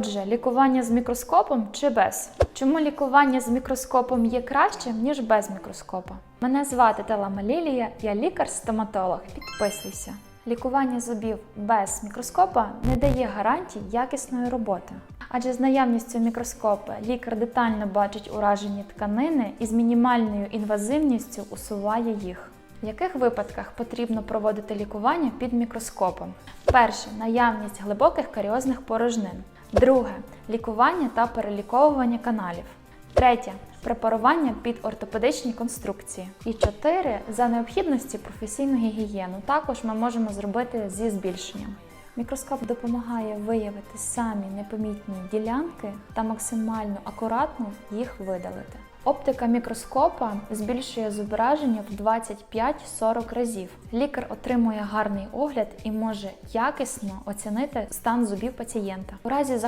Отже, лікування з мікроскопом чи без? Чому лікування з мікроскопом є кращим, ніж без мікроскопа? Мене звати Телама Лілія, я лікар-стоматолог. Підписуйся. Лікування зубів без мікроскопа не дає гарантій якісної роботи. Адже з наявністю мікроскопа лікар детально бачить уражені тканини і з мінімальною інвазивністю усуває їх. В яких випадках потрібно проводити лікування під мікроскопом? Перше наявність глибоких каріозних порожнин. Друге лікування та переліковування каналів. Третє препарування під ортопедичні конструкції. І чотири за необхідності професійну гігієну. Також ми можемо зробити зі збільшенням. Мікроскоп допомагає виявити самі непомітні ділянки та максимально акуратно їх видалити. Оптика мікроскопа збільшує зображення в 25-40 разів. Лікар отримує гарний огляд і може якісно оцінити стан зубів пацієнта. У разі